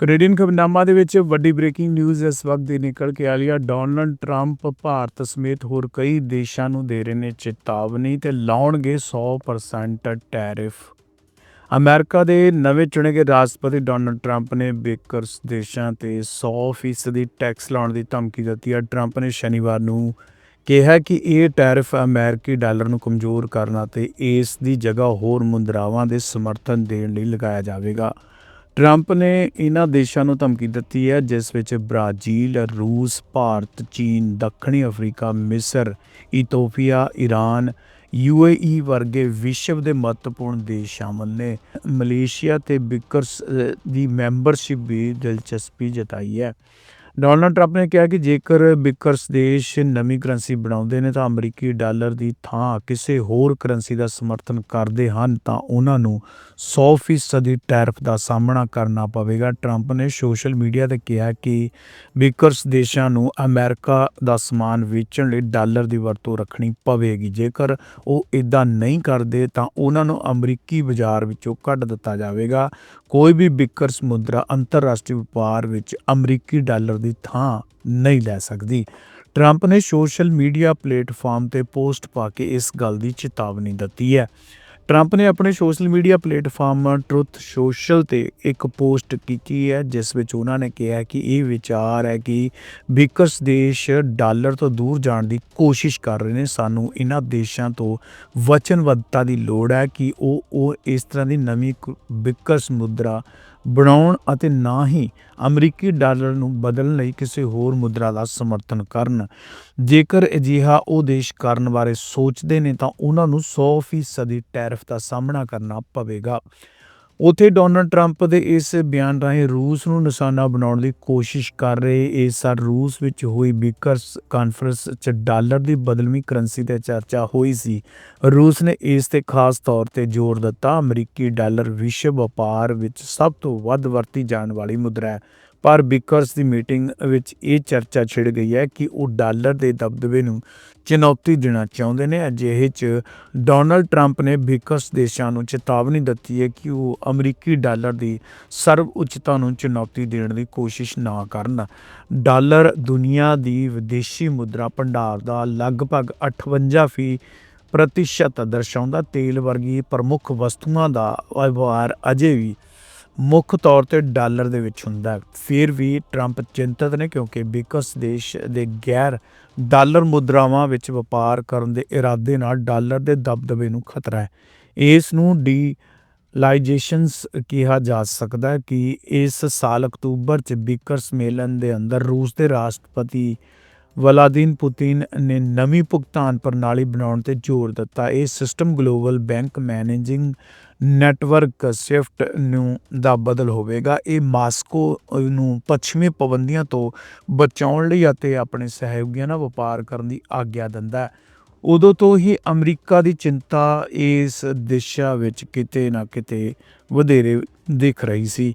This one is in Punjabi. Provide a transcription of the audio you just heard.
ਕੈਨੇਡੀਅਨ ਖਬਰਨਾਮਾ ਦੇ ਵਿੱਚ ਵੱਡੀ ਬ੍ਰੇਕਿੰਗ ਨਿਊਜ਼ ਇਸ ਵਕਤ ਦੀ ਨਿਕਲ ਕੇ ਆ ਰਹੀ ਹੈ ਡੋਨਲਡ ਟਰੰਪ ਭਾਰਤ ਸਮੇਤ ਹੋਰ ਕਈ ਦੇਸ਼ਾਂ ਨੂੰ ਦੇ ਰਹੇ ਨੇ ਚੇਤਾਵਨੀ ਤੇ ਲਾਉਣਗੇ 100% ਟੈਰਿਫ। ਅਮਰੀਕਾ ਦੇ ਨਵੇਂ ਚੁਣੇ ਗਏ ਰਾਸ਼ਟਰਪਤੀ ਡੋਨਲਡ ਟਰੰਪ ਨੇ ਬੇਕਰਸ ਦੇਸ਼ਾਂ ਤੇ 100% ਦੀ ਟੈਕਸ ਲਾਉਣ ਦੀ ਧਮਕੀ ਦਿੱਤੀ ਹੈ ਟਰੰਪ ਨੇ ਸ਼ਨੀਵਾਰ ਨੂੰ ਕਿਹਾ ਕਿ ਇਹ ਟੈਰਿਫ ਅਮਰੀਕੀ ਡਾਲਰ ਨੂੰ ਕਮਜ਼ੋਰ ਕਰਨ ਅਤੇ ਇਸ ਦੀ ਜਗ੍ਹਾ ਹੋਰ ਮੁਦਰਾਵਾਂ ਦੇ ਸਮਰਥਨ ਦੇਣ ਲਈ ਲਗਾਇਆ ਜਾਵੇਗਾ। ਟਰੰਪ ਨੇ ਇਹਨਾਂ ਦੇਸ਼ਾਂ ਨੂੰ ਧਮਕੀ ਦਿੱਤੀ ਹੈ ਜਿਸ ਵਿੱਚ ਬ੍ਰਾਜ਼ੀਲ, ਰੂਸ, ਭਾਰਤ, ਚੀਨ, ਦੱਖਣੀ ਅਫਰੀਕਾ, ਮਿਸਰ, ਇਥੋਪੀਆ, ਈਰਾਨ, ਯੂਏਈ ਵਰਗੇ ਵਿਸ਼ਵ ਦੇ ਮਹੱਤਵਪੂਰਨ ਦੇਸ਼ ਸ਼ਾਮਲ ਨੇ। ਮਲੇਸ਼ੀਆ ਤੇ ਬਿਕਰਸ ਦੀ ਮੈਂਬਰਸ਼ਿਪ ਵੀ ਦਿਲਚਸਪੀ ਜਤਾਈ ਹੈ। ਡੋਨਲਡ ਟਰੰਪ ਨੇ ਕਿਹਾ ਕਿ ਜੇਕਰ ਬਿਕਰਸ ਦੇਸ਼ ਨਵੀਂ ਕਰੰਸੀ ਬਣਾਉਂਦੇ ਨੇ ਤਾਂ ਅਮਰੀਕੀ ਡਾਲਰ ਦੀ ਥਾਂ ਕਿਸੇ ਹੋਰ ਕਰੰਸੀ ਦਾ ਸਮਰਥਨ ਕਰਦੇ ਹਨ, ਤਾਂ ਉਹਨਾਂ ਨੂੰ 100% ਦੀ ਟੈਰਿਫ ਦਾ ਸਾਹਮਣਾ ਕਰਨਾ ਪਵੇਗਾ। ਟਰੰਪ ਨੇ ਸੋਸ਼ਲ ਮੀਡੀਆ ਤੇ ਕਿਹਾ ਕਿ ਬਿਕਰਸ ਦੇਸ਼ਾਂ ਨੂੰ ਅਮਰੀਕਾ ਦਾ ਸਮਾਨ ਵੇਚਣ ਲਈ ਡਾਲਰ ਦੀ ਵਰਤੋਂ ਰੱਖਣੀ ਪਵੇਗੀ। ਜੇਕਰ ਉਹ ਇਦਾਂ ਨਹੀਂ ਕਰਦੇ, ਤਾਂ ਉਹਨਾਂ ਨੂੰ ਅਮਰੀਕੀ ਬਾਜ਼ਾਰ ਵਿੱਚੋਂ ਕੱਢ ਦਿੱਤਾ ਜਾਵੇਗਾ। ਕੋਈ ਵੀ ਬਿਕਰਸ ਮੁਦਰਾ ਅੰਤਰਰਾਸ਼ਟਰੀ ਵਪਾਰ ਵਿੱਚ ਅਮਰੀਕੀ ਡਾਲਰ ਦੀ ਥਾਂ ਨਹੀਂ ਲੈ ਸਕਦੀ। ਟਰੰਪ ਨੇ ਸੋਸ਼ਲ ਮੀਡੀਆ ਪਲੇਟਫਾਰਮ ਤੇ ਪੋਸਟ ਪਾ ਕੇ ਇਸ ਗੱਲ ਦੀ ਚੇਤਾਵਨੀ ਦਿੱਤੀ ਹੈ। ਟਰੰਪ ਨੇ ਆਪਣੇ social media platform Truth Social ਤੇ ਇੱਕ ਪੋਸਟ ਕੀਤੀ ਹੈ, ਜਿਸ ਵਿੱਚ ਉਹਨਾਂ ਨੇ ਕਿਹਾ ਕਿ ਇਹ ਵਿਚਾਰ ਹੈ ਕਿ ਬਿਕਰਸ ਦੇਸ਼ ਡਾਲਰ ਤੋਂ ਦੂਰ ਜਾਣ ਦੀ ਕੋਸ਼ਿਸ਼ ਕਰ ਰਹੇ ਨੇ। ਸਾਨੂੰ ਇਹਨਾਂ ਦੇਸ਼ਾਂ ਤੋਂ ਵਚਨਬੱਧਤਾ ਦੀ ਲੋੜ ਹੈ ਕਿ ਉਹ ਉਹ ਇਸ ਤਰ੍ਹਾਂ ਦੀ ਨਵੀਂ ਕ- ਬਿਕਰਸ ਮੁਦਰਾ ਬਣਾਉਣ ਅਤੇ ਨਾ ਹੀ ਅਮਰੀਕੀ ਡਾਲਰ ਨੂੰ ਬਦਲਣ ਲਈ ਕਿਸੇ ਹੋਰ ਮੁਦਰਾ ਦਾ ਸਮਰਥਨ ਕਰਨ। ਜੇਕਰ ਅਜਿਹਾ ਉਹ ਦੇਸ਼ ਕਰਨ ਬਾਰੇ ਸੋਚਦੇ ਨੇ ਤਾਂ ਉਹਨਾਂ ਨੂੰ 100% ਦੀ ਟੈਰਿਫ ਦਾ ਸਾਹਮਣਾ ਕਰਨਾ ਪਵੇਗਾ। ਉਥੇ ਡੋਨਲਡ ਟਰੰਪ ਦੇ ਇਸ ਬਿਆਨ ਰਾਹੀਂ ਰੂਸ ਨੂੰ ਨਿਸ਼ਾਨਾ ਬਣਾਉਣ ਦੀ ਕੋਸ਼ਿਸ਼ ਕਰ ਰਹੇ ਇਸ ਸਾਲ ਰੂਸ ਵਿੱਚ ਹੋਈ ਬੀਕਰਸ ਕਾਨਫਰੰਸ 'ਚ ਡਾਲਰ ਦੀ ਬਦਲਵੀਂ ਕਰੰਸੀ ਤੇ ਚਰਚਾ ਹੋਈ ਸੀ। ਰੂਸ ਨੇ ਇਸ ਤੇ ਖਾਸ ਤੌਰ ਤੇ ਜ਼ੋਰ ਦਿੱਤਾ। ਅਮਰੀਕੀ ਡਾਲਰ ਵਿਸ਼ਵ ਵਪਾਰ ਵਿੱਚ ਸਭ ਤੋਂ ਵੱਧ ਵਰਤੀ ਜਾਣ ਵਾਲੀ ਮੁਦਰਾ ਹੈ। ਪਰ ਬਿਕਰਸ ਦੀ ਮੀਟਿੰਗ ਵਿੱਚ ਇਹ ਚਰਚਾ ਛਿੜ ਗਈ ਹੈ ਕਿ ਉਹ ਡਾਲਰ ਦੇ ਦਬਦਬੇ ਨੂੰ ਚੁਣੌਤੀ ਦੇਣਾ ਚਾਹੁੰਦੇ ਨੇ। ਅਜਿਹੇ 'ਚ ਡੋਨਲਡ ਟਰੰਪ ਨੇ ਬਿਕਰਸ ਦੇਸ਼ਾਂ ਨੂੰ ਚੇਤਾਵਨੀ ਦਿੱਤੀ ਹੈ ਕਿ ਉਹ ਅਮਰੀਕੀ ਡਾਲਰ ਦੀ ਸਰਵ ਉੱਚਤਾ ਨੂੰ ਚੁਣੌਤੀ ਦੇਣ ਦੀ ਕੋਸ਼ਿਸ਼ ਨਾ ਕਰਨ। ਡਾਲਰ ਦੁਨੀਆ ਦੀ ਵਿਦੇਸ਼ੀ ਮੁਦਰਾ ਭੰਡਾਰ ਦਾ ਲਗਭਗ 58 ਫੀ ਪ੍ਰਤੀਸ਼ਤ ਦਰਸਾਉਂਦਾ, ਤੇਲ ਵਰਗੀ ਪ੍ਰਮੁੱਖ ਵਸਤੂਆਂ ਦਾ ਵਪਾਰ ਅਜੇ ਵੀ ਮੁੱਖ ਤੌਰ ਤੇ ਡਾਲਰ ਦੇ ਵਿੱਚ ਹੁੰਦਾ ਫਿਰ ਵੀ ਟਰੰਪ ਚਿੰਤਤ ਨੇ ਕਿਉਂਕਿ ਬਿਕਸ ਦੇਸ਼ ਦੇ ਗੈਰ ਡਾਲਰ ਮੁਦਰਾਵਾਂ ਵਿੱਚ ਵਪਾਰ ਕਰਨ ਦੇ ਇਰਾਦੇ ਨਾਲ ਡਾਲਰ ਦੇ ਦਬਦਬੇ ਨੂੰ ਖਤਰਾ ਹੈ। ਇਸ ਨੂੰ ਡੀ ਲਾਈਜੇਸ਼ਨਸ ਕਿਹਾ ਜਾ ਸਕਦਾ ਹੈ ਕਿ ਇਸ ਸਾਲ ਅਕਤੂਬਰ ਚ ਬਿਕਰਸ ਸੰਮੇਲਨ ਦੇ ਅੰਦਰ ਰੂਸ ਦੇ ਰਾਸ਼ਟਰਪਤੀ ਵਲਾਦੀਨ ਪੁਤਿਨ ਨੇ ਨਵੀਂ ਭੁਗਤਾਨ ਪ੍ਰਣਾਲੀ ਬਣਾਉਣ ਤੇ ਜ਼ੋਰ ਦਿੱਤਾ। ਇਹ system global bank managing network SWIFT ਨੂੰ ਦਾ ਬਦਲ ਹੋਵੇਗਾ। ਇਹ ਮਾਸਕੋ ਨੂੰ ਪੱਛਮੀ ਪਾਬੰਦੀਆਂ ਤੋਂ ਬਚਾਉਣ ਲਈ ਅਤੇ ਆਪਣੇ ਸਹਿਯੋਗੀਆਂ ਨਾਲ ਵਪਾਰ ਕਰਨ ਦੀ ਆਗਿਆ ਦਿੰਦਾ ਹੈ। ਉਦੋਂ ਤੋਂ ਹੀ ਅਮਰੀਕਾ ਦੀ ਚਿੰਤਾ ਇਸ ਦਿਸ਼ਾ ਵਿੱਚ ਕਿਤੇ ਨਾ ਕਿਤੇ ਵਧੇਰੇ ਦਿਖ ਰਹੀ ਸੀ।